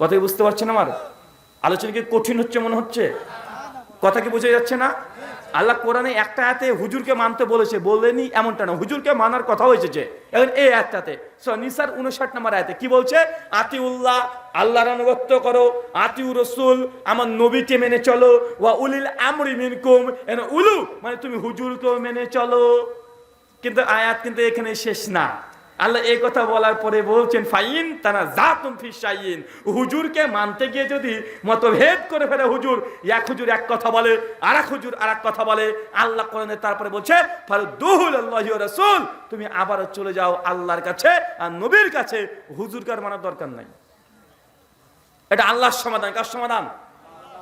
কথাই বুঝতে পারছেন আমার? আলোচনা কি কঠিন হচ্ছে মনে হচ্ছে? কথা কি বোঝা যাচ্ছে না? আল্লাহ কোরআনে একটা আয়াতে হুজুরকে মানতে বলেছে বলেনি এমনটা না। হুজুরকে মানার কথা হয়েছে এখন এই একটাতে নিসার উনষাট নম্বর আয়াতে কি বলছে? আতিউল্লাহ, আল্লাহর আনুগত্য করো, আতিউ রসুল, আমার নবীকে মেনে চলো, ওয়া উলিল আমরি মিনকুম। এন উলু মানে তুমি হুজুরকেও মেনে চলো। কিন্তু আয়াত কিন্তু এখানে শেষ না। আল্লাহ এই কথা বলার পরে বলছেন, ফাইন তারা জাতুম ফিসাইন হুজুরকে মানতে গিয়ে যদি মতভেদ করে ফেলে হুজুর, এক হুজুর এক কথা বলে আর এক হুজুর আর এক কথা বলে, আল্লাহ কোরআনে তারপরে বলছে ফারুদ্দুহুল আল্লাহি তুমি আবারও চলে যাও আল্লাহর কাছে আর নবীর কাছে। হুজুরকে আর মানার দরকার নাই। এটা আল্লাহর সমাধান। কার সমাধান?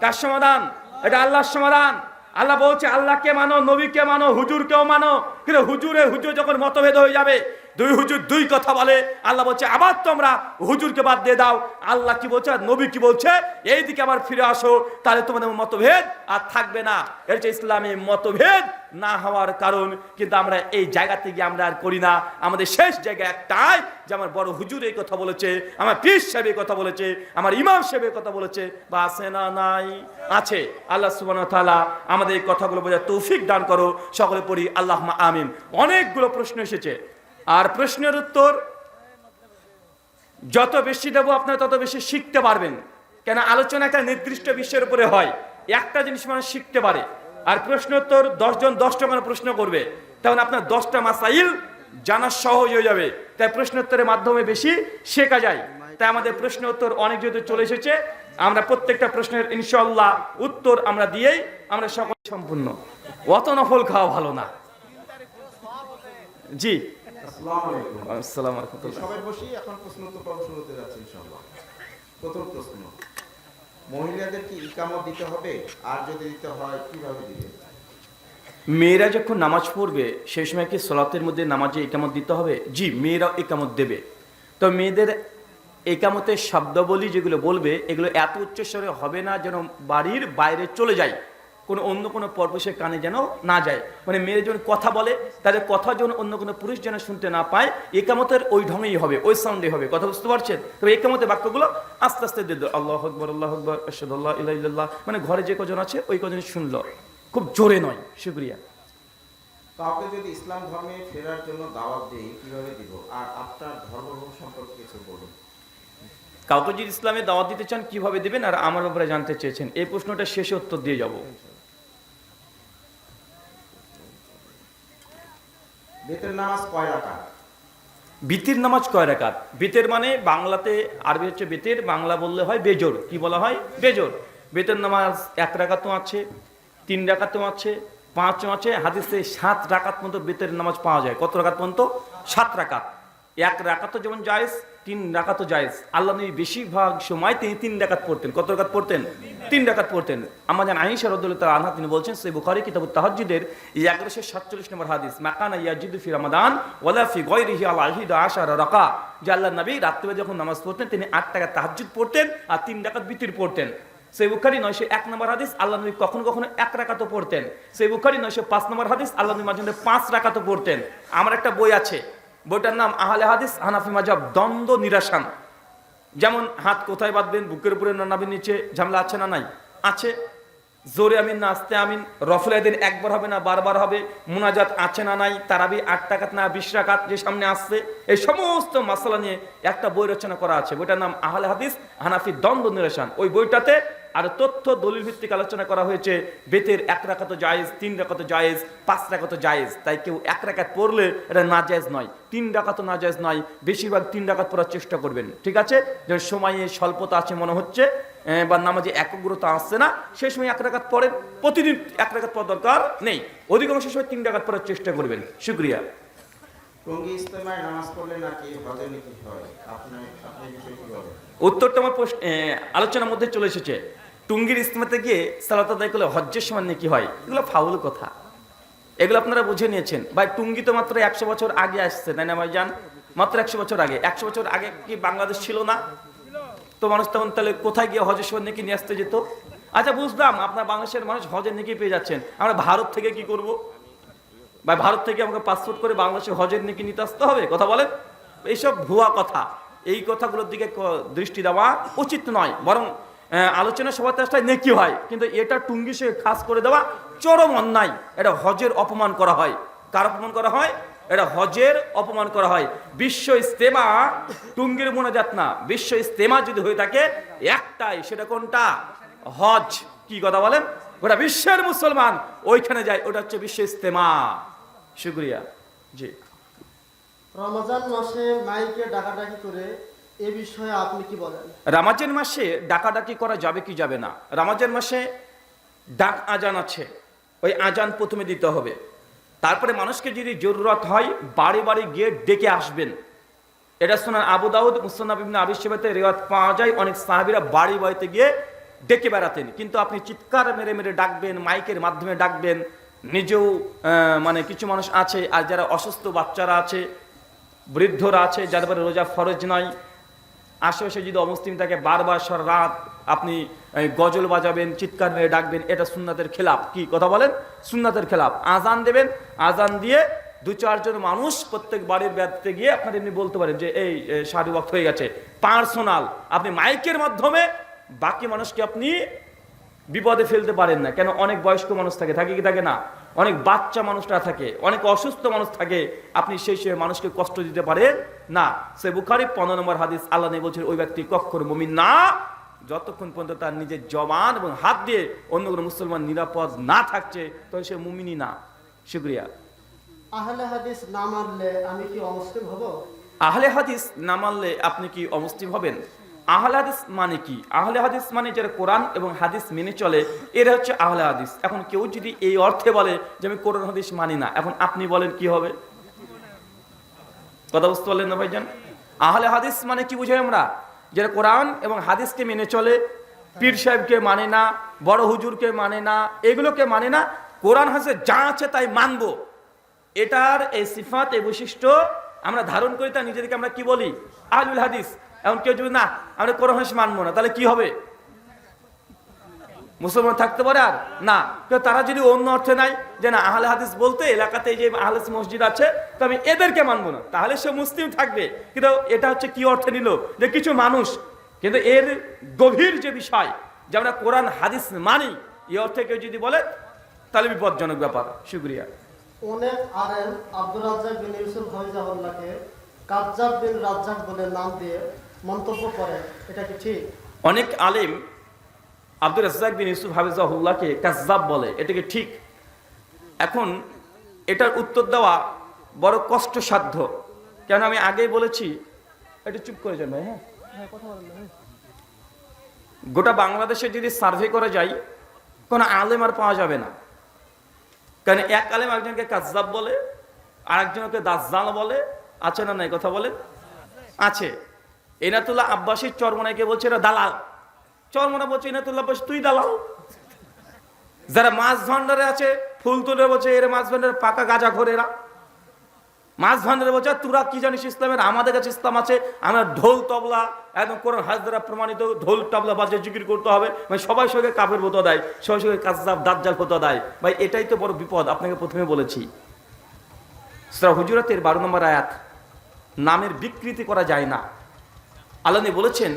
কার সমাধান? এটা আল্লাহর সমাধান। আল্লাহ বলছে, আল্লাহকে মানো, নবীকে মানো, হুজুরকেও মানো। কিন্তু হুজুরে, হুজুর যখন মতভেদ হয়ে যাবে দুই হুজুর দুই কথা বলে। আল্লাহ বলছে আবার তোমরা হুজুরকে বাদ দিয়ে দাও। আল্লাহ কি বলছে নবী কি বলছে? এই দিকে আবার ফিরে আসো। তাহলে তোমাদের মতভেদ আর থাকবে না। এটা হচ্ছে ইসলামী মতভেদ না হওয়ার কারণ। কিন্তু আমরা এই জায়গা থেকে আমরা আর করি না। আমাদের শেষ জায়গা একটাই যে আমার বড় হুজুর এই কথা বলেছে, আমার পীর সাহেব এই কথা বলেছে, আমার ইমাম সাহেব কথা বলেছে, বা আছে না নাই? আছে। আল্লাহ সুবহানাহু ওয়া তাআলা আমাদের এই কথাগুলো বোঝার তৌফিক দান করো। সকলে পড়ি আল্লাহ আমিন। অনেকগুলো প্রশ্ন এসেছে। আর প্রশ্নের উত্তর, যত বেশি দেবো আপনারা তত বেশি শিখতে পারবেন। কেন আলোচনা একটা নির্দিষ্ট বিষয়ের উপরে হয়, একটা জিনিস মানুষ শিখতে পারে। আর প্রশ্ন উত্তর, দশজন দশটা মানে প্রশ্ন করবে। তখন আপনার দশটা মাসাইল জানা সহজ হয়ে যাবে। তাই প্রশ্ন উত্তরের মাধ্যমে বেশি শেখা যায়। তাই আমাদের প্রশ্ন উত্তর অনেক যেহেতু চলে এসেছে, আমরা প্রত্যেকটা প্রশ্নের ইনশাল্লাহ উত্তর আমরা দিয়েই আমরা সকল সম্পূর্ণ। অত নফল খাওয়া ভালো না। জি। আসসালামু আলাইকুম। আসসালাম রহমতুল্লাহ সবাই বসি এখন প্রশ্ন উত্তর পর্ব শুরু যাচ্ছে ইনশাআল্লাহ। প্রথম প্রশ্ন মহিলাদের কি ইকামত দিতে হবে? আর যদি দিতে হয় কীভাবে দিবে? মেয়েরা যখন নামাজ পড়বে সেই সময় কি সলাতের মধ্যে নামাজে একামত দিতে হবে? জি মেয়েরা একামত দেবে। তো মেয়েদের একামতের শব্দাবলী যেগুলো বলবে এগুলো এত উচ্চস্বরে হবে না যেন বাড়ির বাইরে চলে যায়। কোনো অন্য কোনো পরপুষের কানে যেন না যায়। মানে মেয়ে যখন কথা বলে তাদের কথা যেন অন্য কোনো পুরুষ যেন শুনতে না পায় একামতের ওই ঢঙেই হবে ওই সাউন্ডে হবে। কথা বুঝতে পারছেন? তবে একামতের বাক্যগুলো আস্তে আস্তে দেবে আল্লাহ আকবর আল্লাহ আকবর আশহাদুল্লাহ ইলাহা ইল্লাল্লাহ। মানে ঘরে যে কজন আছে ওই কজন শুনলো। খুব জোরে নয় শুক্রিয়া। কাউকে যদি ইসলাম ধর্মে ফেরার জন্য দাওয়াত দেই কীভাবে দিব? আর আপনার ধর্ম সম্পর্কে কিছু বলুন। কাউকে যদি ইসলামে দাওয়াত দিতে চান কীভাবে দিবেন? আর আমার ব্যাপারে জানতে চেয়েছেন। এই প্রশ্নটা শেষে উত্তর দিয়ে যাব। বেতের নামাজ কয় রাকাত? বিতির নামাজ কয় রাকাত? বিতের মানে বাংলাতে আরবি হচ্ছে বেতের বাংলা বললে হয় বেজোর। কি বলা হয়? বেজোর। বেতের নামাজ এক রাকাতও আছে, তিন রাকাতও আছে, পাঁচও আছে। হাদিসে সাত রাকাত পর্যন্ত বেতের নামাজ পাওয়া যায়। কত রাকাত পর্যন্ত সাত রাকাত। এক রাকাতও যেমন জায়েজ তিন রাকাতও জায়েজ। আল্লাহ নবী বেশিরভাগ সময় তিনি তিন ডাকাত পড়তেন। কত রাকাত পড়তেন? তিন ডাকাত পড়তেন। আমাদের আইসা রদুল্লাহ আনহা তিনি বলছেন সেই বুখারি কিতাব তাহাজ্জুদের এই এগারোশো সাতচল্লিশ নম্বর হাদিস, মাকানা ইয়াজিদু ফি রমাদান ওয়ালা ফি গৈরিহি আল আহিদ আশার রাকা। যে আল্লাহ নবী রাত্রে যখন নামাজ পড়তেন, তিনি আট টাকা তাহাজ্জুদ পড়তেন আর তিন ডাকাত বিতির পড়তেন। সেই বুখারি নয়শো এক নম্বর হাদিস, আল্লাহ নবী কখনো কখনো এক রাকাতও পড়তেন। সেই বুখারি নয়শো পাঁচ নম্বর হাদিস, আল্লাহ নবী মাঝে পাঁচ রাকাতও পড়তেন। আমার একটা বই আছে বইটার নাম আহলে হাদিস, হানাফি মাজাব, দ্বন্দ্ব নিরাসান যেমন, হাত কোথায় বাঁধবেন, বুকের উপরে না নাবির নিচে ঝামেলা আছে না নাই? আছে। জোরে আমিন না আস্তে আমিন রফলাইদিন একবার হবে না, বারবার হবে। মুনাজাত আছে না নাই? তারাবি আট টাকাত না বিশ টাকাত যে সামনে আসছে? এই সমস্ত মশলা নিয়ে একটা বই রচনা করা আছে। বইটার নাম আহলে হাদিস, হানাফি দ্বন্দ্ব নিরসন ওই বইটাতে আর তথ্য দলিল ভিত্তিক আলোচনা করা হয়েছে। বেতের এক রাখাত জায়েজ তিন রাখাত জায়েজ পাঁচ রাখাত জায়েজ। তাই কেউ এক রাখাত পড়লে এটা না জায়েজ নয়। তিন রাখাত না জায়েজ নয়। বেশিরভাগ তিন রাখাত পড়ার চেষ্টা করবেন। ঠিক আছে? যে সময়ে স্বল্পতা আছে মনে হচ্ছে বা নামাজে একগ্রতা আসছে না সেই সময় এক রাখাত পড়েন। প্রতিদিন এক রাখাত পড়ার দরকার নেই। অধিকাংশ সময় তিন রাখাত পড়ার চেষ্টা করবেন। শুক্রিয়া। উত্তরটা আমার প্রশ্ন- আলোচনার মধ্যে চলে এসেছে। টুঙ্গির ইস্তেমাতে গিয়ে সালাত আদায় করলে হজ্জের সমান নাকি হয়? এগুলো ফাউল কথা। এগুলো আপনারা বুঝে নিয়েছেন। ভাই, টুঙ্গি তো মাত্র একশো বছর আগে আসছে, তাই না ভাই যান মাত্র একশো বছর আগে। একশো বছর আগে কি বাংলাদেশ ছিল না? তো মানুষ তখন তাহলে কোথায় গিয়ে হজের সমান নাকি নিয়ে আসতে যেত? আচ্ছা বুঝলাম, আপনার বাংলাদেশের মানুষ হজের নাকি পেয়ে যাচ্ছেন। আমরা ভারত থেকে কি করব? ভাই, ভারত থেকে আমাকে পাসপোর্ট করে বাংলাদেশে হজের নাকি নিতে আসতে হবে? কথা বলেন। এইসব ভুয়া কথা। এই কথাগুলোর দিকে দৃষ্টি দেওয়া উচিত নয়, বরং আলোচনা সভাতে আসলে নেকি হয়, কিন্তু এটা টুঙ্গি সে খাস করে দেওয়া চরম অন্যায়। এটা হজের অপমান করা হয়। কার অপমান করা হয়? এটা হজের অপমান করা হয়। বিশ্ব ইস্তেমা টুঙ্গির মোনাজাত না। বিশ্ব ইস্তেমা যদি হয়ে থাকে, একটাই, সেটা কোনটা? হজ। কি কথা বলেন? ওটা বিশ্বের মুসলমান ওইখানে যায়, ওটা হচ্ছে বিশ্ব ইস্তেমা। শুক্রিয়া। জি। রমজান মাসে মাইকে ডাকাডাকি করে এ বিষয়ে আপনি কি বলেন? রামাজান মাসে ডাকাডাকি করা যাবে কি যাবে না? রামাজান মাসে ডাক আজান আছে। ওই আজান প্রথমে দিতে হবে। তারপরে মানুষকে যদি জরুরত হয়, বাড়ি বাড়ি গিয়ে ডেকে আসবেন। এটা শোনার আবু দাউদ মুসন্না বিভিন্ন আবিষ্যবাতে রেওয়াত পাওয়া যায়। অনেক সাহাবিরা বাড়ি বাড়িতে গিয়ে ডেকে বেড়াতেন। কিন্তু আপনি চিৎকার মেরে মেরে ডাকবেন, মাইকের মাধ্যমে ডাকবেন। নিজেও মানে কিছু মানুষ আছে, আর যারা অসুস্থ বাচ্চারা আছে, বৃদ্ধরা আছে, যাদের রোজা ফরজ নয় আশেপাশে যদি অমুসলিম থাকে, বারবার সার রাত আপনি গজল বাজাবেন, চিৎকার মেরে ডাকবেন, এটা সুন্নাতের খেলাপ। কি কথা বলেন? সুন্নাতের খেলাপ। আজান দেবেন আজান দিয়ে দু চারজন মানুষ প্রত্যেক বাড়ির ব্যক্তিতে গিয়ে আপনার এমনি বলতে পারেন যে, এই সাড়ে ওয়াক্ত হয়ে গেছে। পার্সোনাল। আপনি মাইকের মাধ্যমে বাকি মানুষকে আপনি বিপদে ফেলতে পারেন না। কেন? অনেক বয়স্ক মানুষ থাকে থাকে কি, থাকে না? অনেক বাচ্চা মানুষরা থাকে অনেক অসুস্থ মানুষ থাকে আপনি সেই সময় মানুষকে কষ্ট দিতে পারেন? না। সে বুখারি পনেরো নম্বর হাদিস আল্লাহ নেই বলছেন ওই ব্যক্তি কক্ষর মমিন না। যতক্ষণ পর্যন্ত তার নিজের জবান এবং হাত দিয়ে অন্য কোনো মুসলমান নিরাপদ না থাকছে তখন সে মুমিনই না। শুক্রিয়া। আহলে হাদিস না মানলে আমি কি অমুসলিম হব? আহলে হাদিস না মানলে আপনি কি অমুসলিম হবেন? আহলে হাদিস মানে কি? আহলে হাদিস মানে যারা কোরআন এবং হাদিস মেনে চলে, এরা হচ্ছে আহলে হাদিস। এখন কেউ যদি এই অর্থে বলে যে আমি কোরআন হাদিস মানি না, এখন আপনি বলেন কি হবে? কথা বুঝতে পারলেন না ভাইজান? আহলে হাদিস মানে কি বুঝাই আমরা? যারা কোরআন এবং হাদিসকে মেনে চলে, পীর সাহেবকে মানে না, বড় হুজুরকে মানে না, এগুলোকে মানে না, কোরআন হাসে যা আছে তাই মানব। এটার এই সিফাত, এই বৈশিষ্ট্য আমরা ধারণ করি, তা নিজেদেরকে আমরা কি বলি? আহলুল হাদিস। এখন কেউ যদি, না, আমরা কোরআন হাদিস মানবো না, তাহলে কি হবে? মুসলমান থাকতে পারে আর? না। তারা যদি অন্য অর্থে নাই যে, না, আহলে হাদিস বলতে এলাকাতে যে আহলে মসজিদ আছে, তো আমি এদেরকে মানবো না। তাহলে সে মুসলিম থাকবে। কিন্তু এটা হচ্ছে কি অর্থে নিল? যে কিছু মানুষ, কিন্তু এর গভীর যে বিষয়, যে আমরা কোরআন, হাদিস মানি, এই অর্থে কেউ যদি বলে, তাহলে বিপজ্জনক ব্যাপার। শুক্রিয়া। অনেক আরেন আব্দুর রাজ্জাক বিন ইউসুফ হাফিজাহুল্লাহকে কাজ্জাব বিন রাজ্জাক বলে নাম দিয়ে মন্তব্য করে এটা কি ঠিক? অনেক আলেম আব্দুল রাজ্জাক বিন ইউসুফ হাফিজাহুল্লাহকে কাজ্জাব বলে এটাকে ঠিক? এখন এটার উত্তর দেওয়া বড় কষ্টসাধ্য। কেন আমি আগেই বলেছি? একটু চুপ করে যান ভাই হ্যাঁ? গোটা বাংলাদেশে যদি সার্ভে করা যায় কোনো আলেম আর পাওয়া যাবে না। কারণ এক আলেম একজনকে কাজ্জাব বলে আর একজনকে দাজ্জাল বলে আছে না নাই কথা বলে আছে। এনাতুল্লাহ আব্বাসীর চরমনাইকে বলছে এরা দালাল। চরমনা বলছে, এনাতুল্লাহ আব্বাস, তুই দালাল? যারা মাছ ভান্ডারে আছে, ফুল তুলে বলছে, এরা মাছ ভান্ডারে পাকা গাজা ঘোরেরা মাছ ভান্ডারে বলছে তোরা কি জানিস ইসলামের? আমাদের কাছে ইসলাম আছে, আমরা ঢোল তবলা একদম কোরআন হাজ দ্বারা প্রমাণিত ঢোল তবলা বাজে জিকির করতে হবে। মানে সবাই সঙ্গে কাপের হতো দেয়, সবাই সঙ্গে কাজাব দাজ্জাল হতো দেয়। ভাই, এটাই তো বড় বিপদ, আপনাকে প্রথমে বলেছি। হুজুরাতের বারো নম্বর আয়াত, নামের বিকৃতি করা যায় না। আল্লাহ বলেছেন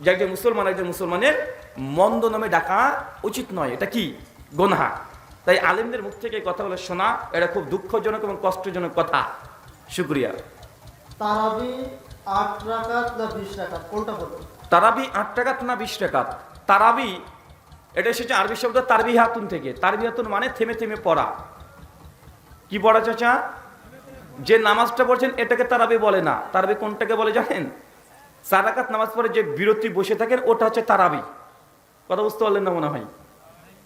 যে একজন মুসলমান একজন মুসলমানের মন্দ নামে ডাকা উচিত নয়। এটা কি? গোনহা। তাই আলেমদের মুখ থেকে এই কথাগুলো শোনা এটা খুব দুঃখজনক এবং কষ্টজনক কথা। শুক্রিয়া। তারাবি আট রাকাত না বিশ রাকাত? কোনটা তারাবি আট টাকাত না বিশ টাকাত তারাবি এটা এসেছে আরবি শব্দ তারবি হাতুন থেকে। তারবি হাতুন মানে থেমে থেমে পড়া। কি পড়া চাচা? যে নামাজটা পড়ছেন এটাকে তারাবি বলে না। তারাবি কোনটাকে বলে জানেন? চার রাকাত নামাজ পড়ে যে বিরতি বসে থাকেন, ওটা হচ্ছে তারাবি। কথা বুঝতে পারলেন না মনে হয়?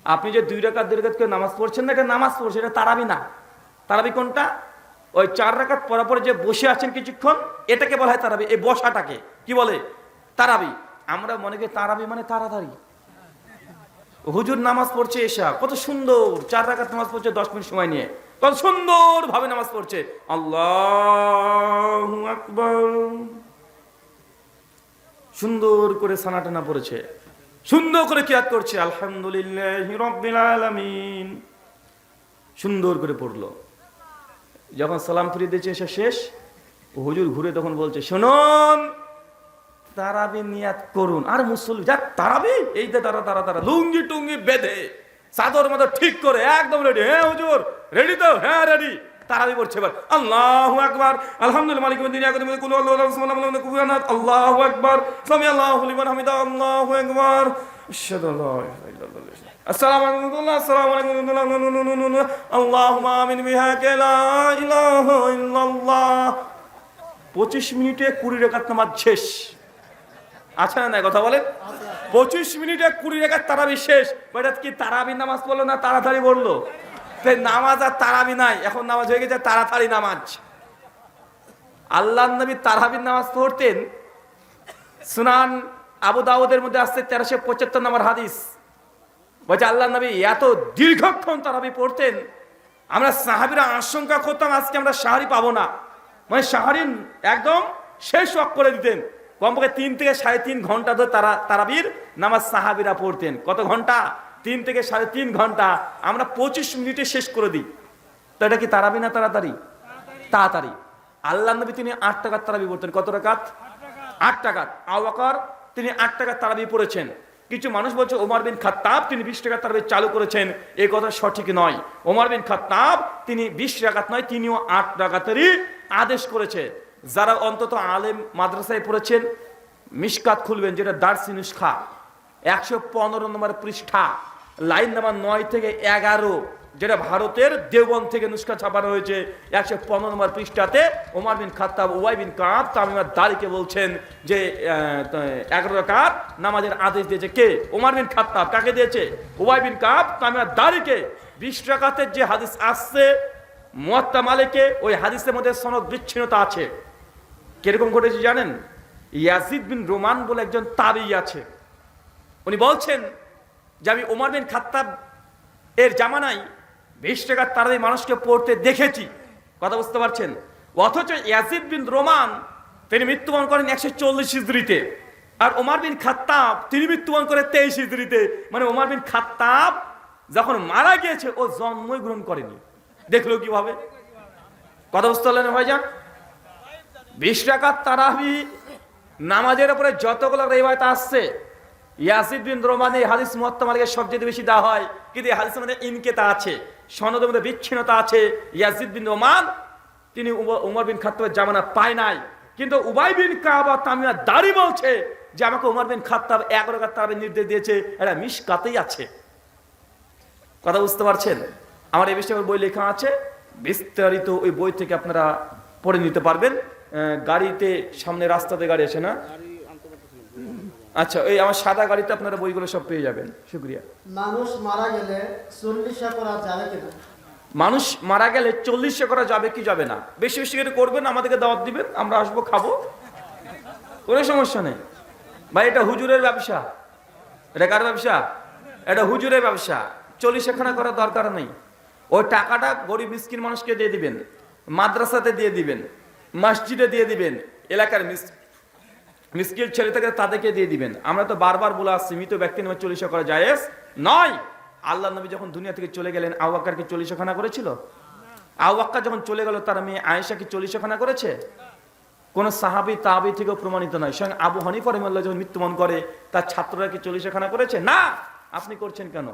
আপনি যে দুই রাকাত দুই রাকাত করে নামাজ পড়ছেন না, এটা নামাজ পড়ছে এটা তারাবি না। তারাবি কোনটা? ওই চার রাকাত পরে পরে যে বসে আছেন কিছুক্ষণ, এটাকে বলা হয় তারাবি। এই বসাটাকে, কি বলে? তারাবি। আমরা মনে করি তারাবি মানে তাড়াতাড়ি। হুজুর নামাজ পড়ছে এসা, কত সুন্দর। চার রাকাত নামাজ পড়ছে দশ মিনিট সময় নিয়ে। কত সুন্দর ভাবে নামাজ পড়ছে। আল্লাহ আকবর। সুন্দর করে সানা টানা পড়েছে। সুন্দর করে কিয়াত করছে, আলহামদুলিল্লাহ রব্বিল সুন্দর করে পড়ল। যখন সালাম ফিরিয়ে দিয়েছে, এসে শেষ। হুজুর ঘুরে তখন বলছে, শোনন, তারাবি নিয়াত করুন। আর মুসল্লি, যাক, তারাবি? এই যে তারা তারা তারা লুঙ্গি টুঙ্গি বেঁধে চাদর মাদর ঠিক করে, একদম রেডি হ্যাঁ হুজুর রেডি তো? হ্যাঁ রেডি তারাবি পড়ছে এবার। আল্লাহু আকবার। আলহামদুলিল্লাহ, মালিক বিন দুনিয়া কুল কুল আল্লাহু আকবার। সামি আল্লাহু লিমান হামিদা, আল্লাহু আকবার। আশহাদু আল্লা ইলাহা ইল্লাল্লাহ পঁচিশ মিনিটে কুড়ি রেখাত নামাজ শেষ। আছে না কথা বলেন পঁচিশ মিনিটে কুড়ি রেখাত তারাবি শেষ। এটা কি তারাবি নামাজ পড়ল না তাড়াতাড়ি পড়ল? সে নামাজ আর তারাবি নাই। এখন নামাজ হয়ে গেছে তাড়াতাড়ি নামাজ। আল্লাহ নবী তারাবির নামাজ পড়তেন। সুনান আবু দাউদের মধ্যে আসছে তেরোশো পঁচাত্তর নম্বর হাদিস। বলছে আল্লাহ নবী এত দীর্ঘক্ষণ তারাবি পড়তেন। আমরা সাহাবিরা আশঙ্কা করতাম, আজকে আমরা সাহারি পাবো না। মানে সাহারি একদম শেষ ওয়াক করে দিতেন। কমপক্ষে তিন থেকে সাড়ে তিন ঘণ্টা ধরে তারা তারাবির নামাজ সাহাবিরা পড়তেন। কত ঘণ্টা? তিন থেকে সাড়ে তিন ঘণ্টা আমরা পঁচিশ মিনিটে শেষ করে দিই। তো এটা কি তারাবি না তাড়াতাড়ি? তাড়াতাড়ি। আল্লাহ নবী তিনি আট টাকার তারাবি পড়তেন। কত টাকাত? আট টাকাত। আওয়াকার তিনি আট টাকার তারাবি পড়েছেন। কিছু মানুষ বলছে, ওমর বিন খাত্তাব, তিনি বিশ টাকার তারাবি চালু করেছেন। এই কথা সঠিক নয়। ওমর বিন খাত্তাব, তিনি বিশ টাকাত নয়, তিনিও আট টাকাতেরই আদেশ করেছে। যারা অন্তত আলেম মাদ্রাসায় পড়েছেন মিসকাত খুলবেন, যেটা দার্সি খা একশো পনেরো নম্বর পৃষ্ঠা। লাইন নাম্বার নয় থেকে এগারো, যেটা ভারতের দেওবন থেকে নুসখা ছাপানো হয়েছে একশো পনেরো নম্বর পৃষ্ঠাতে। ওমর বিন খাত্তাব ওয়াই বিন কাপ তামিমার দারিকে বলছেন যে এগারো রাকাত নামাজের আদেশ দিয়েছে কে? ওমর বিন খাত্তাব, কাকে দিয়েছে? ওয়াই বিন কাপ তামিমার দারিকে। বিশ রাকাতের যে হাদিস আসছে, মুয়াত্তা মালিকে, ওই হাদিসের মধ্যে সনদ বিচ্ছিন্নতা আছে। কীরকম ঘটেছে জানেন? ইয়াজিদ বিন রোমান বলে একজন তাবি আছে। উনি বলছেন যে আমি ওমর বিন খাত্তাব এর জামানায় বিশ টাকার তারাবি মানুষকে পড়তে দেখেছি। কথা বুঝতে পারছেন? অথচ ইয়াজিদ বিন রোমান, তিনি মৃত্যুবরণ করেন একশো চল্লিশ হিজড়িতে। আর ওমর বিন খাত্তাব, তিনি মৃত্যুবরণ করে তেইশ হিজড়িতে। মানে ওমর বিন খাত্তাব যখন মারা গিয়েছে, ও জন্মই গ্রহণ করেনি। দেখল কীভাবে? কথা বুঝতে পারলেন ভাইজান? বিশ টাকার তারাবি নামাজের উপরে যতগুলো রেবায়ত আসছে ইয়াসিদ বিন রোমান হাদিস সবচেয়ে বেশি হয়। কিন্তু আছে বিচ্ছিন্নতা আছে। ইয়াসিদ বিন তিনি পায় নাই। কিন্তু উবাই বলছে যে, আমাকে তারাবির নির্দেশ দিয়েছে মিসকাতেই আছে। কথা বুঝতে পারছেন? আমার এই বিষয়ে বই লেখা আছে। বিস্তারিত ওই বই থেকে আপনারা পড়ে নিতে পারবেন। গাড়িতে সামনে রাস্তাতে গাড়ি আছে না। আচ্ছা এই আমার সাদা গাড়িতে আপনারা বইগুলো সব পেয়ে যাবেন। শুক্রিয়া। মানুষ মারা গেলে চল্লিশা করা যাবে কিনা? মানুষ মারা গেলে চল্লিশে করা যাবে কি যাবে না? বেশি বেশি করে করবেন আমাদেরকে দাওয়াত দিবেন আমরা আসব খাব। কোনো সমস্যা নেই। ভাই এটা হুজুরের ব্যবসা। এটা কার ব্যবসা? এটা হুজুরের ব্যবসা। চল্লিশেখানা করার দরকার নেই। ওই টাকাটা গরিব মিসকিন মানুষকে দিয়ে দিবেন। মাদ্রাসাতে দিয়ে দিবেন। মসজিদে দিয়ে দিবেন। এলাকার মিস মিসকিল ছেলে থেকে তাদেরকে দিয়ে দিবেন। আমরা তো বারবার বলে আসছি, মৃত ব্যক্তি নামে চল্লিশ করা জায়েজ নয়। আল্লাহ নবী যখন দুনিয়া থেকে চলে গেলেন আওয়াক্কারকে চল্লিশ খানা করেছিল? আওয়াক্কা যখন চলে গেল, তার মেয়ে আয়েশা কি চল্লিশ খানা করেছে? কোন সাহাবি, তাবি থেকেও প্রমাণিত নয়। স্বয়ং আবু হানিফা রহিমাল্লাহ যখন মৃত্যুবরণ করে, তার ছাত্ররা কি চল্লিশ খানা করেছে? না! আপনি করছেন কেন?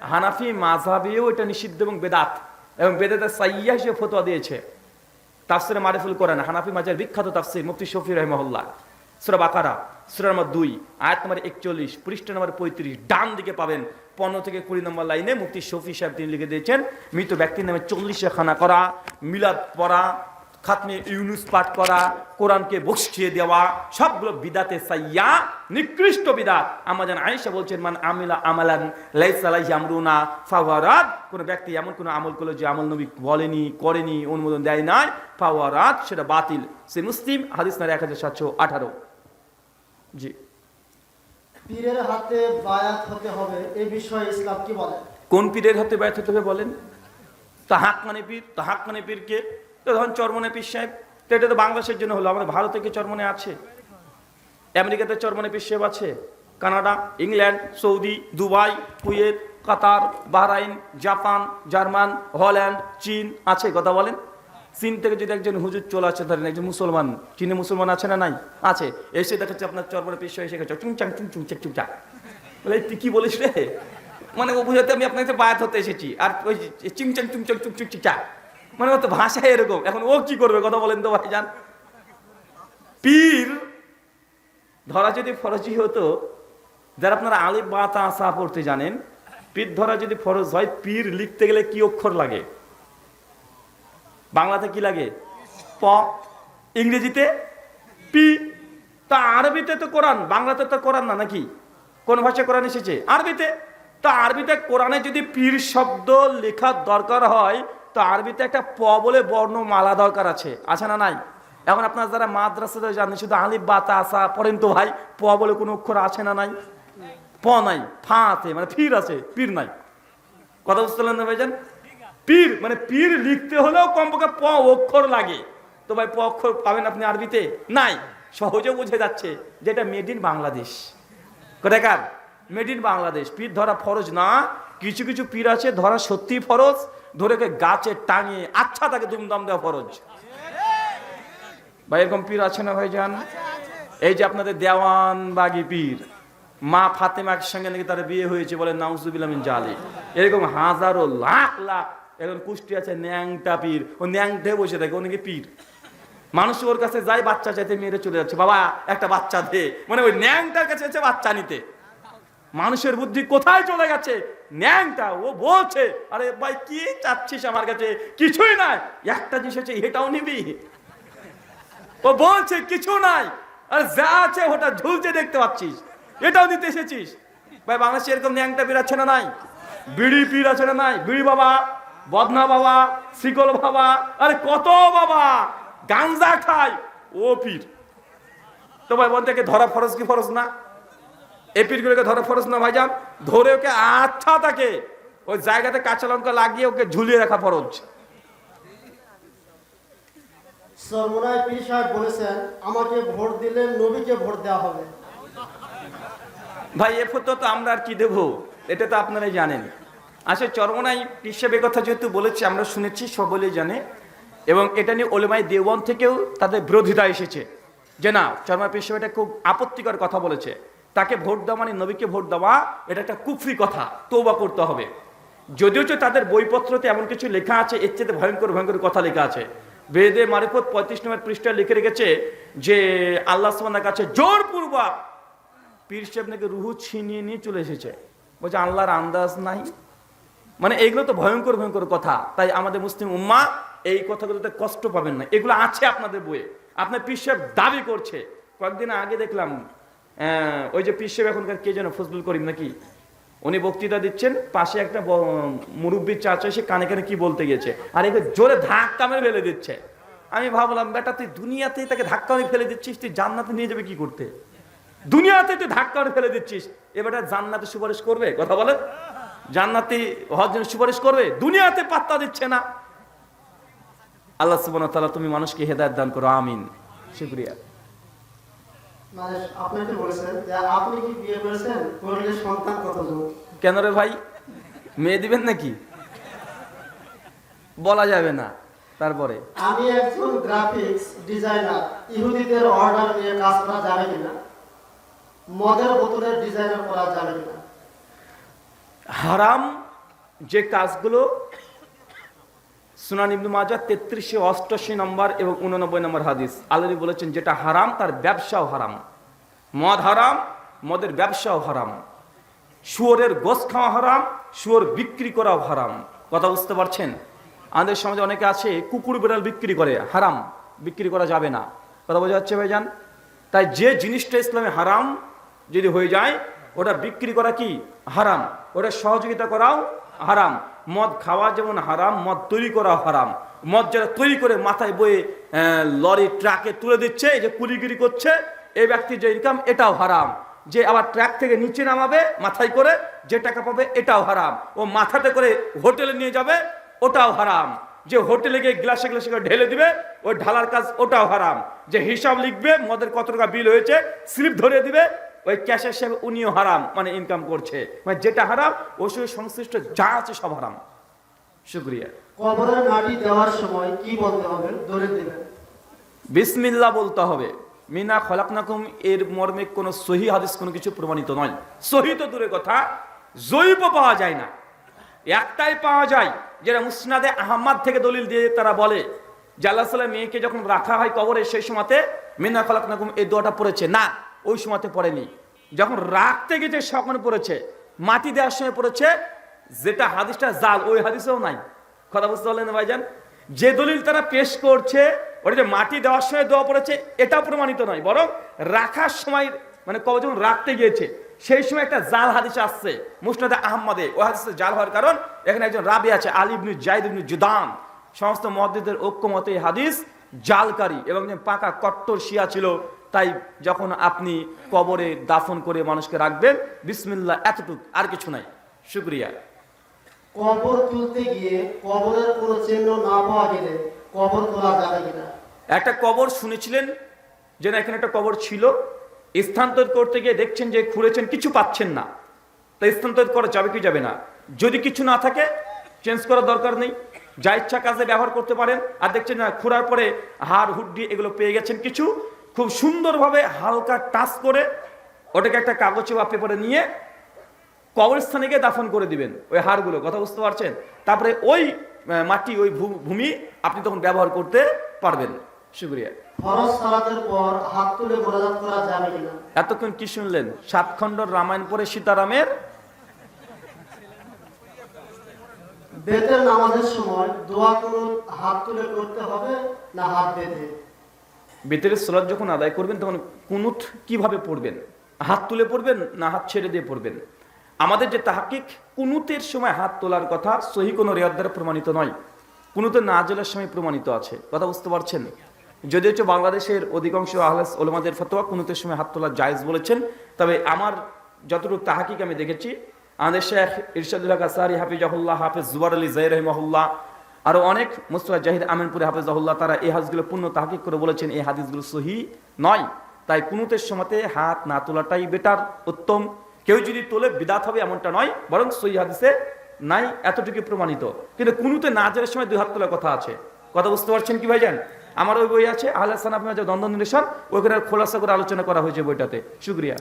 হানাফি মাঝাবিও এটা নিষিদ্ধ এবং বেদাত। এবং বেদাতের সাইয়া হিসেবে ফতোয়া দিয়েছে। তাফসিরে মারিফুল কোরআন, হানাফি মাজার বিখ্যাত তাফসির মুফতি শফি রহমহল্লা সুরা বাকারা, সুরা নম্বর দুই, আয়াত নম্বর একচল্লিশ, পৃষ্ঠা নম্বর পঁয়ত্রিশ, ডান দিকে পাবেন পনেরো থেকে কুড়ি নম্বর লাইনে মুফতি শফি সাহেব তিনি লিখে দিয়েছেন, মৃত ব্যক্তির নামে চল্লিশে খানা করা, মিলাদ পড়া খাতমে ইউনুস পাঠ করা কোরআনকে বসিয়ে দেওয়া সবগুলো বিদাতে সাইয়া নিকৃষ্ট বিদাত। আমাদের আয়েশা বলছেন মান আমিলা আমালান লাইসালাই আমরুনা ফাওয়ারাত কোন ব্যক্তি এমন কোন আমল করল যে আমল নবী বলেনি করেনি অনুমোদন দেয় নাই ফাওয়ারাত সেটা বাতিল। সে মুসলিম হাদিস নার এক হাজার সাতশো আঠারো। জি। পীরের হাতে বায়াত হতে হবে এই বিষয়ে ইসলাম কি বলে? কোন পীরের হাতে ব্যর্থ হতে হবে বলেন? তাহাক মানে পীর তাহাক মানে পীরকে তো ধরুন চরমনে পীর সাহেব, তো এটা তো বাংলাদেশের জন্য হলো, আমাদের ভারতে কি চরমনে আছে? আমেরিকাতে চরমনে পীর সাহেব আছে, Canada, England, Saudi, Dubai, Kuwait, Qatar, Bahrain, Japan, German, Holland, চীন আছে, কথা বলেন? চীন থেকে যদি একজন হুজুর চলে আসে, ধরেন একজন মুসলমান, চীনে মুসলমান আছে না নাই? আছে। এসে দেখাচ্ছে আপনার চরবরে পেশ এসে গেছে চুংচাং চুং চুং চাক চুংচাক বলে তুই কি বলিস রে? মানে ও বুঝাতে আমি আপনার বায়াত হতে এসেছি, আর ওই চিংচাং চুংচাং চুং চুং, চা। মানে ও তো ভাষা এরকম। এখন ও কি করবে কথা বলেন তো ভাইজান। পীর, ধরা যদি ফরজি হতো, যারা আপনারা আলিফ, বা, তা আসা পড়তে জানেন, পীর ধরা যদি ফরজ হয়, পীর লিখতে গেলে কি অক্ষর লাগে? বাংলাতে কি লাগে? প। ইংরেজিতে পি। তা আরবিতে তো কোরআন, বাংলাতে তো কোরআন না নাকি? কোন ভাষায় কোরআন এসেছে? আরবিতে। তা আরবিতে কোরআনে যদি পীর শব্দ লেখার দরকার হয় তো আরবিতে একটা প বলে বর্ণমালা দরকার আছে। আছে না নাই? এখন আপনার যারা মাদ্রাসাতে জানেন, শুধু আলিফ, বা আসা পড়েন তো ভাই, প বলে কোনো অক্ষর আছে না নাই? প নাই, ফা আছে মানে ফির আছে, পীর নাই। কথা বুঝতে পারলেন ভাইজান? পীর মানে পীর লিখতে হলেও কমপক্ষে প অক্ষর লাগে। তো ভাই, প অক্ষর পাবেন আপনি আরবিতে? নাই। সহজে বুঝে যাচ্ছে যেটা মেড ইন বাংলাদেশ। কোথাকার মেড ইন বাংলাদেশ। পীর ধরা ফরজ না। কিছু কিছু পীর আছে, ধরা সত্যি ফরজ। ধরে গাছে টাঙিয়ে আচ্ছা তাকে দুমদাম দেওয়া ফরজ। ভাই, এরকম পীর আছে না ভাই যান এই যে আপনাদের দেওয়ান বাগি পীর, মা ফাতেমার সঙ্গে নাকি তার বিয়ে হয়েছে বলে নাউজুবিল্লামিন জালি এরকম হাজারো লাখ লাখ এখন কুষ্টি আছে ন্যাংটা পীর। ও ন্যাংটে বসে থাকে, ও নাকি পীর। মানুষ ওর কাছে যাই বাচ্চা চাইতে মেরে চলে যাচ্ছে। বাবা, একটা বাচ্চা দে। মানে ওই ন্যাংটার কাছে বাচ্চা নিতে। মানুষের বুদ্ধি কোথায় চলে গেছে? ন্যাংটা, ও বলছে, আরে ভাই, কি চাচ্ছিস আমার কাছে? কিছুই নাই। একটা জিনিস আছে এটাও নিবি? ও বলছে, কিছু নাই। আর যা আছে, ওটা ঝুলছে দেখতে পাচ্ছিস। এটাও দিতে এসেছিস। ভাই, বাংলাদেশে এরকম ন্যাংটা পীর আছে না নাই? বিড়ি পীর আছে না নাই? বিড়ি বাবা, বদনা বাবা, শিকল বাবা, আরে কত বাবা! গাঞ্জা খায়। ও পীর। তো ভাই, বলতে ধরা ফরজ কি ফরজ না? এ পীরগুলোকে ধরা ফরজ না ভাইজান ধরে ওকে আচ্ছা তাকে ওই জায়গাতে কাঁচা লঙ্কা লাগিয়ে ওকে ঝুলিয়ে রাখা ফরজ। পীর সাহেব বলেছেন আমাকে ভোট দিলে নবীকে ভোট দেওয়া হবে। ভাই এ তো আমরা আর কি দেবো? এটা তো আপনারাই জানেন। আসলে চরমনাই হিসেবে কথা যেহেতু বলেছি আমরা শুনেছি সকলেই জানে। এবং এটা নিয়ে ওলেমাই দেওয়ান থেকেও তাদের বিরোধিতা এসেছে। যে না চরমা এটা খুব আপত্তিকর কথা বলেছে। তাকে ভোট দেওয়া মানে নবীকে ভোট দেওয়া, এটা একটা কুফরি কথা তৌবা করতে হবে। যদিও যে তাদের বইপত্রতে এমন কিছু লেখা আছে, এর চেয়ে ভয়ঙ্কর ভয়ঙ্কর কথা লেখা আছে। বেদে মারিফত পঁয়ত্রিশ নম্বর পৃষ্ঠা লিখে রেখেছে যে, আল্লাহ সুবহানাহু কাছে জোরপূর্বক পীর সাহেব নাকি রুহু ছিনিয়ে নিয়ে চলে এসেছে। বলছে, আল্লাহর আন্দাজ নাই। মানে এগুলো তো ভয়ঙ্কর ভয়ঙ্কর কথা। তাই আমাদের মুসলিম উম্মা এই কথাগুলোতে কষ্ট পাবেন না। এগুলো আছে আপনাদের বইয়ে। আপনার পীর সাহেব দাবি করছে। কয়েকদিন আগে দেখলাম ওই যে পীর সাহেব এখনকার কে যেন, ফজলুল করিম নাকি? উনি বক্তৃতা দিচ্ছেন, পাশে একটা মুরব্বির চাচা এসে কানে কানে কি বলতে গেছে আর একে জোরে ধাক্কা মেরে ফেলে দিচ্ছে। আমি ভাবলাম, বেটা, তুই দুনিয়াতেই তাকে ধাক্কা মেরে ফেলে দিচ্ছিস, তুই জান্নাতে নিয়ে যাবে কি করতে? দুনিয়াতে তুই ধাক্কা মেরে ফেলে দিচ্ছিস। এবার জান্নাতে সুপারিশ করবে? কথা বলে জান্নাতি হওয়ার জন্য সুপারিশ করবে? দুনিয়াতে পাত্তা দিচ্ছে না। আল্লাহ সুবহানাহু ওয়া তাআলা, তুমি মানুষকে হেদায়েত দান করো। আমিন। শুকরিয়া। মানে আপনাকে বলেছেন যে আপনি কি বিয়ে করেছেন? করলে সন্তান কতজন? কেন রে ভাই? মেয়ে দিবেন নাকি? বলা যাবে না। তারপরে? আমি একজন গ্রাফিক্স ডিজাইনার ইহুদিদের অর্ডার নিয়ে কাজ করা যাবে কিনা? মদের বোতলের ডিজাইনার করা যাবে কিনা? হারাম যে কাজগুলো সুনান ইবনু মাজা তেত্রিশে অষ্টআশি নম্বর এবং উননব্বই নম্বর হাদিস। আল্লাহ বলেছেন, যেটা হারাম তার ব্যবসাও হারাম। মদ হারাম, মদের ব্যবসাও হারাম। শুয়োরের গোস খাওয়া হারাম, শুয়োর বিক্রি করাও হারাম। কথা বুঝতে পারছেন? আমাদের সমাজে অনেকে আছে, কুকুর, বিড়াল বিক্রি করে, হারাম, বিক্রি করা যাবে না। কথা বোঝা যাচ্ছে ভাইজান? তাই যে জিনিসটা ইসলামে হারাম যদি হয়ে যায়, ওটা বিক্রি করা কি? হারাম। ওটা সহযোগিতা করাও হারাম। মদ খাওয়া যেমন হারাম, মদ তৈরি করা হারাম। মদ যারা তৈরি করে মাথায় বয়ে লরি ট্রাকে তুলে দিচ্ছে, এই যে কুলিগিরি করছে, এই ব্যক্তির যে ইনকাম, এটাও হারাম। যে আবার ট্র্যাক থেকে নিচে নামাবে, মাথায় করে যে টাকা পাবে, এটাও হারাম। ও মাথাতে করে হোটেলে নিয়ে যাবে, ওটাও হারাম। যে হোটেলে গিয়ে গ্লাসে গ্লাসে করে ঢেলে দিবে, ওই ঢালার কাজ ওটাও হারাম। যে হিসাব লিখবে, মদের কত টাকা বিল হয়েছে, স্লিপ ধরে দিবে ওই ক্যাশের হিসাবে উনিও হারাম মানে ইনকাম করছে। মানে যেটা হারাম ওর সঙ্গে সংশ্লিষ্ট যা আছে সব হারাম। শুক্রিয়া। কবরের মাটি দেওয়ার সময় কি বলতে হবে? দলিল দিবেন বিসমিল্লা বলতে হবে। মিনা খলাকনাকুম এর মর্মে কোনো সহি হাদিস কোনো কিছু প্রমাণিত নয়। সহি তো দূরে কথা জৈব পাওয়া যায় না। একটাই পাওয়া যায় যেটা মুসনাদে আহম্মদ থেকে দলিল দিয়ে তারা বলে যে আল্লাহ সাল্লাম মেয়েকে যখন রাখা হয় কবরে সেই সময়তে মিনা খলাকনাকুম এই দোয়াটা পড়েছে। না ওই সময়তে পড়েনি। যখন রাখতে গেছে সখন পড়েছে, মাটি দেওয়ার সময় পড়েছে, যেটা হাদিসটা জাল, ওই হাদিসেও নাই। কথা বুঝতে পারলেন ভাইজান? যে দলিল তারা পেশ করছে, ওটা যে মাটি দেওয়ার সময় দেওয়া পড়েছে, এটা প্রমাণিত নয়, বরং রাখার সময় মানে কবে যখন রাখতে গিয়েছে, সেই সময় একটা জাল হাদিস আসছে, মুসনাদে আহমদে। ওই হাদিসে জাল হওয়ার কারণ, এখানে একজন রাবি আছে আলিবনু জাইদ ইবনু জুদান। সমস্ত মহাদ্দিদের ঐক্যমতে এই হাদিস জালকারী এবং পাকা কট্টর শিয়া ছিল। তাই যখন আপনি কবরে দাফন করে মানুষকে রাখবেন বিসমিল্লাহ এতটুক আর কিছু নাই। শুক্রিয়া। কবর তুলতে গিয়ে কবরের কোনো চিহ্ন না পাওয়া গেলে কবর তোলা যাবে কিনা? একটা কবর শুনেছিলেন যে না এখানে একটা কবর ছিল স্থানান্তর করতে গিয়ে দেখছেন যে খুঁড়েছেন কিছু পাচ্ছেন না। তা স্থানান্তর করা যাবে কি যাবে না? যদি কিছু না থাকে চেঞ্জ করার দরকার নেই। যা ইচ্ছা কাজে ব্যবহার করতে পারেন আর দেখছেন না খুঁড়ার পরে হাড় হুড্ডি এগুলো পেয়ে গেছেন কিছু খুব সুন্দরভাবে হালকা টাচ করে ওটাকে একটা কাগজে বা পেপারে নিয়ে কবরস্থানে গিয়ে দাফন করে দিবেন ওই হাড়গুলো। কথা বুঝতে পারছেন? তারপরে ওই মাটি ওই ভূমি আপনি তখন ব্যবহার করতে পারবেন। শুক্রিয়া। এতক্ষণ কি শুনলেন? সাত খণ্ড রামায়ণ পরে সীতারামের? বেতের নামাজের সময় দোয়া কোনো হাত তুলে করতে হবে না হাত বেঁধে? বেতের সলাদ যখন আদায় করবেন, তখন কুনুত কীভাবে পড়বেন? হাত তুলে পড়বেন না হাত ছেড়ে দিয়ে পড়বেন? আমাদের যে তাহাকিক, কুনুতের সময় হাত তোলার কথা সহি কোনো রেয়াদ দ্বারা প্রমাণিত নয়। কুনুতের নাজেলের সময় প্রমাণিত আছে। কথা বুঝতে পারছেন? যদি হচ্ছে বাংলাদেশের অধিকাংশ আহলাস ওলমাদের ফতোয়া কুনুতের সময় হাত তোলা জায়েজ বলেছেন, তবে আমার যতটুকু তাহাকিক আমি দেখেছি, আমাদের শেখ ইরশাদুল্লাহ কাসারি হাফিজাহুল্লাহ, হাফিজ জুবার আলী জাহির রহমহুল্লাহ আরও অনেক মুস্তফা জাহিদ আমিনপুরে হাফেজাহুল্লাহ তারা এই হাদিসগুলো পূর্ণ তাহাকিক করে বলেছেন, এই হাদিসগুলো সহি নয়। তাই কুনুতের সময়তে হাত না তোলাটাই বেটার উত্তম। কেউ যদি তোলে বিদাত হবে এমনটা নয়, বরং সহি হাদিসে নাই এতটুকু প্রমাণিত। কিন্তু কুনুতে না যাওয়ার সময় দুই হাত তোলার কথা আছে। কথা বুঝতে পারছেন কি ভাই ভাইজান? আমার ওই বই আছে আহ্লা সানাফ দ্বন্দ্ব নিরসন ওইখানে খোলাসা করে আলোচনা করা হয়েছে বইটাতে। শুক্রিয়া।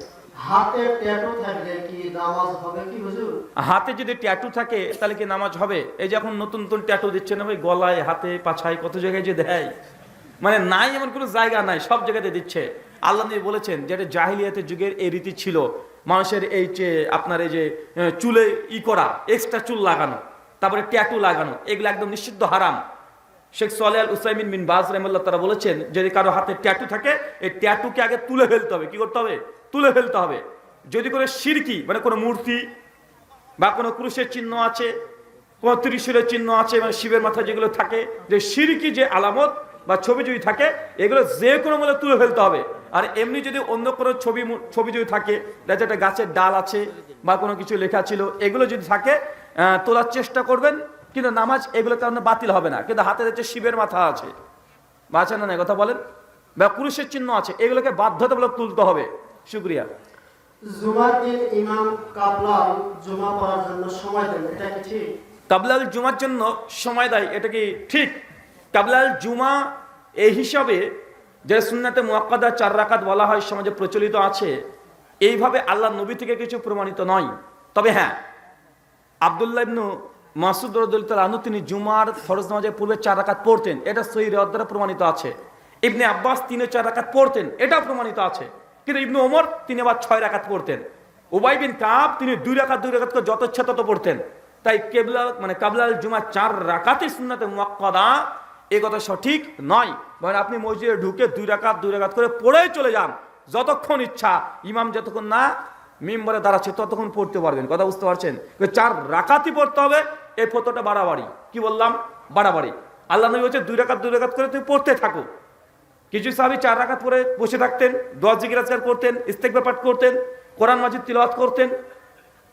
হাতে ট্যাটু থাকলে কি নামাজ হবে কি হুজুর? হাতে যদি ট্যাটু থাকে তাহলে কি নামাজ হবে? এই যে এখন নতুন নতুন ট্যাটু দিচ্ছে না ভাই গলায় হাতে পাছায় কত জায়গায় যে দেয়। মানে নাই এমন কোনো জায়গা নাই সব জায়গাতে দিচ্ছে। আল্লাহ নবী বলেছেন যেটা জাহিলিয়াতের যুগের এই রীতি ছিল। মানুষের এই যে আপনার এই যে চুলে ই করা এক্সট্রা চুল লাগানো তারপরে ট্যাটু লাগানো এগুলো একদম নিষিদ্ধ হারাম। শেখ সোয়ালে উসাইমিন মিন বাজ রহমাল্লাহ তারা বলেছেন, যদি কারও হাতে ট্যাটু থাকে, এই ট্যাটুকে আগে তুলে ফেলতে হবে। কি করতে হবে? তুলে ফেলতে হবে। যদি কোনো সিরকি মানে কোনো মূর্তি বা কোনো ক্রুশের চিহ্ন আছে, কোনো ত্রিশুরের চিহ্ন আছে মানে শিবের মাথায় যেগুলো থাকে, যে সিরকি যে আলামত বা ছবি যদি থাকে, এগুলো যে কোনো মূল্যে তুলে ফেলতে হবে। আর এমনি যদি অন্য কোনো ছবি ছবি যদি থাকে, দেখা একটা গাছের ডাল আছে বা কোনো কিছু লেখা ছিল, এগুলো যদি থাকে তোলার চেষ্টা করবেন কিন্তু নামাজ এগুলো কারণে বাতিল হবে না। কিন্তু হাতে দেখছে শিবের মাথা আছে। আছে না না কথা বলেন? বা পুরুষের চিহ্ন আছে এগুলোকে বাধ্যতামূলক তুলতে হবে। শুক্রিয়া। জুমার দিন ইমাম কাবলাল জুমা পড়ার জন্য সময় দেন এটা কি ঠিক? কাবলাল জুমার জন্য সময় দেয় এটা কি ঠিক? কাবলাল জুমা এই হিসাবে যে সুন্নাতে মুয়াক্কাদা চার রাকাত বলা হয় সমাজে প্রচলিত আছে এইভাবে আল্লাহ নবী থেকে কিছু প্রমাণিত নয়। তবে হ্যাঁ আবদুল্লাহ ইবনু মাসুদ রদুল্লাহ তিনি জুমার ফরজ নামাজের পূর্বে চার রাকাত পড়তেন। এটা সহি রেওয়াত দ্বারা প্রমাণিত আছে। ইবনে আব্বাস তিনি চার রাকাত পড়তেন, এটাও প্রমাণিত আছে। কিন্তু ইবনু ওমর তিনি আবার ছয় রাকাত পড়তেন। ওবাই বিন কাব তিনি দুই রাকাত দুই রাকাত যত ইচ্ছা তত পড়তেন। তাই কেবলা মানে কাবলাল জুমা চার রাকাতে সুন্নাতে মুয়াক্কাদা এ কথা সঠিক নয়। মানে আপনি মসজিদে ঢুকে দুই রাকাত দুই রাকাত করে পড়েই চলে যান। যতক্ষণ ইচ্ছা, ইমাম যতক্ষণ না, মেম্বারে দাঁড়াচ্ছে ততক্ষণ পড়তে পারবেন। কথা বুঝতে পারছেন? চার রাকাতই পড়তে হবে এই ফতোটা বাড়াবাড়ি। কি বললাম? বাড়াবাড়ি। আল্লাহ নবী হচ্ছে দুই রাকাত দুই রাকাত করে তুমি পড়তে থাকো। কিছু সাহাবি চার রাকাত পরে বসে থাকতেন দশ জিগিরাজগার করতেন, ইস্তেকবার পাঠ করতেন, কোরআন মাজিদ তিলওয়াত করতেন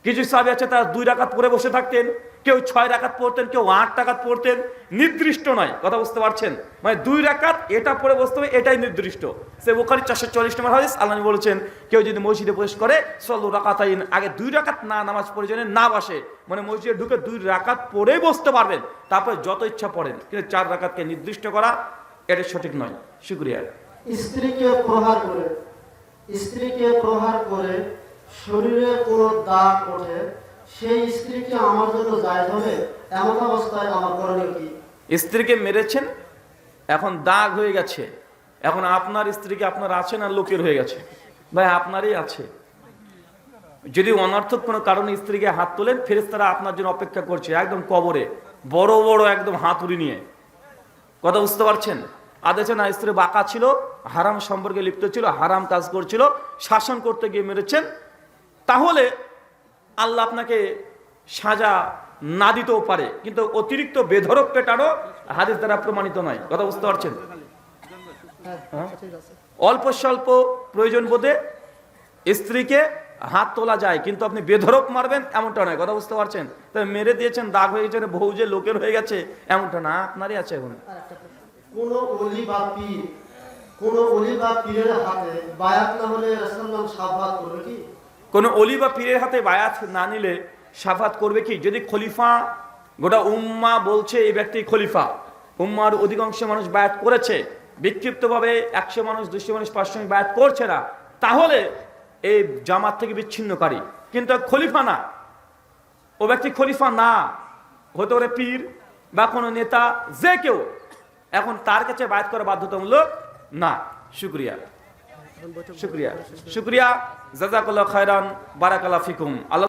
কিছু সাহাবি আছে, তারা দুই রাকাত পরে বসে থাকতেন, কেউ ছয় রাকাত পড়তেন, কেউ আট রাকাত পড়তেন। নির্দিষ্ট নয়, কথা বুঝতে পারছেন? মানে দুই রাকাত এটা পরে বসতে হবে, এটাই নির্দিষ্ট। সে বোখারি চারশো চল্লিশ নম্বর হাদিস, আল্লাহ বলেছেন, কেউ যদি মসজিদে প্রবেশ করে, সল্লু রাকাতাইন, আগে দুই রাকাত না নামাজ প্রয়োজনে না বসে মানে মসজিদে ঢুকে দুই রাকাত পরেই বসতে পারবেন, তারপরে যত ইচ্ছা পড়েন, কিন্তু চার রাকাতকে নির্দিষ্ট করা, এটা সঠিক নয়। শুক্রিয়া। স্ত্রীকে প্রহার করে, স্ত্রীকে প্রহার করে শরীরে কোনো দাগ ওঠে, সেই স্ত্রীকে আমার জন্য জায়জ হবে এমন অবস্থায় আমার করণীয় কি? স্ত্রীকে মেরেছেন, এখন দাগ হয়ে গেছে। এখন আপনার স্ত্রীকে আপনার আছে না লোকের হয়ে গেছে? ভাই, আপনারই আছে। যদি অনর্থক কোনো কারণে স্ত্রীকে হাত তোলেন ফেরেস্তারা আপনার জন্য অপেক্ষা করছে, একদম কবরে, বড় বড় একদম হাতুড়ি নিয়ে। কথা বুঝতে পারছেন? আদেশে না, স্ত্রী বাঁকা ছিল, হারাম সম্পর্কে লিপ্ত ছিল, হারাম কাজ করছিল, শাসন করতে গিয়ে মেরেছেন তাহলে আল্লাহ আপনাকে সাজা না দিতেও পারে, কিন্তু অতিরিক্ত বেধরক পেটানো হাদিস দ্বারা প্রমাণিত নয়। কথা বুঝতে পারছেন? হ্যাঁ? অল্প স্বল্প প্রয়োজন বোধে স্ত্রীকে হাত তোলা যায়, কিন্তু আপনি বেধরক মারবেন এমনটা নয়। কথা বুঝতে পারছেন? তবে মেরে দিয়েছেন, দাগ হয়ে গেছে, বউ যে লোকের হয়ে গেছে, এমনটা না, আপনারই আছে এখন। কোনো কোন অলি বা পীরের হাতে বায়াত না নিলে সাফাত করবে কি? যদি খলিফা, গোটা উম্মা বলছে এই ব্যক্তি খলিফা, উম্মার অধিকাংশ মানুষ বায়াত করেছে, বিক্ষিপ্তভাবে একশো মানুষ দুশো মানুষ, পাঁচশো মানুষ বায়াত করছে না, তাহলে এই জামাত থেকে বিচ্ছিন্নকারী। কিন্তু খলিফা না। ও ব্যক্তি খলিফা না। হতে পারে পীর বা কোনো নেতা, যে কেউ। এখন তার কাছে বায়াত করা বাধ্যতামূলক না। শুক্রিয়া। শুক্রিয়া। শুক্রিয়া। জাজাকুল্লাহ খায়রান। বারাকাল্লাহ ফিকুম। আল্লাহ